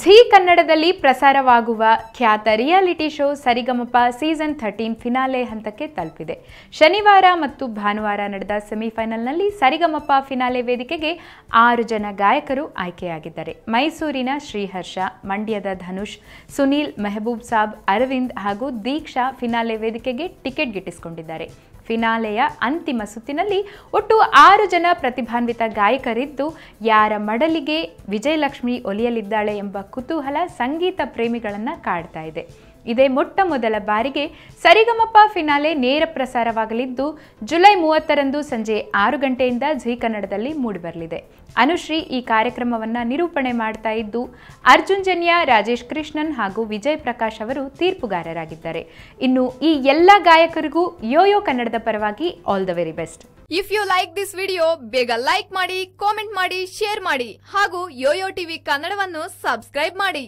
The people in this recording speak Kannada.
ಝೀ ಕನ್ನಡದಲ್ಲಿ ಪ್ರಸಾರವಾಗುವ ಖ್ಯಾತ reality show Saregamapa season thirteen finale ಹಂತಕ್ಕೆ ತಲುಪಿದೆ. ಶನಿವಾರ ಮತ್ತು ಭಾನುವಾರ ನಡೆದ ಸೆಮಿಫೈನಲ್ನಲ್ಲಿ ಸರಿಗಮಪ ಫಿನಾಲೆ ವೇದಿಕೆಗೆ ಆರು ಜನ ಗಾಯಕರು ಆಯ್ಕೆಯಾಗಿದ್ದಾರೆ. ಮೈಸೂರಿನ ಶ್ರೀಹರ್ಷ, ಮಂಡ್ಯದ ಧನುಷ್, ಸುನೀಲ್ ಮೆಹಬೂಬ್ ಸಾಬ್, ಅರವಿಂದ್ ಹಾಗೂ ದೀಕ್ಷಾ ಫಿನಾಲೆ ವೇದಿಕೆಗೆ ಟಿಕೆಟ್ ಗಿಟ್ಟಿಸಿಕೊಂಡಿದ್ದಾರೆ. ಫಿನಾಲೆಯ ಅಂತಿಮ ಸುತ್ತಿನಲ್ಲಿ ಒಟ್ಟು ಆರು ಜನ ಪ್ರತಿಭಾನ್ವಿತ ಗಾಯಕರಿದ್ದು, ಯಾರ ಮಡಲಿಗೆ ವಿಜಯಲಕ್ಷ್ಮಿ ಒಲಿಯಲಿದ್ದಾಳೆ ಎಂಬ ಕುತೂಹಲ ಸಂಗೀತ ಪ್ರೇಮಿಗಳನ್ನು ಕಾಡ್ತಾ ಇದೆ. ಇದೇ ಮೊಟ್ಟ ಮೊದಲ ಬಾರಿಗೆ ಸರಿಗಮಪ ಫಿನಾಲೆ ನೇರ ಪ್ರಸಾರವಾಗಲಿದ್ದು, ಜುಲೈ ಮೂವತ್ತರಂದು ಸಂಜೆ ಆರು ಗಂಟೆಯಿಂದ ಝೀ ಕನ್ನಡದಲ್ಲಿ ಮೂಡಿಬರಲಿದೆ. ಅನುಶ್ರೀ ಈ ಕಾರ್ಯಕ್ರಮವನ್ನ ನಿರೂಪಣೆ ಮಾಡ್ತಾ ಇದ್ದು, ಅರ್ಜುನ್ ಜನ್ಯ, ರಾಜೇಶ್ ಕೃಷ್ಣನ್ ಹಾಗೂ ವಿಜಯ್ ಪ್ರಕಾಶ್ ಅವರು ತೀರ್ಪುಗಾರರಾಗಿದ್ದಾರೆ. ಇನ್ನು ಈ ಎಲ್ಲ ಗಾಯಕರಿಗೂ ಯೋಯೋ ಕನ್ನಡದ ಪರವಾಗಿ all the very best if you like this video ಬೇಗ ಲೈಕ್ ಮಾಡಿ ಕಾಮೆಂಟ್ ಮಾಡಿ ಶೇರ್ ಮಾಡಿ ಹಾಗೂ ಯೋಯೋ ಟಿವಿ ಕನ್ನಡವನ್ನು ಸಬ್ಸ್ಕ್ರೈಬ್ ಮಾಡಿ.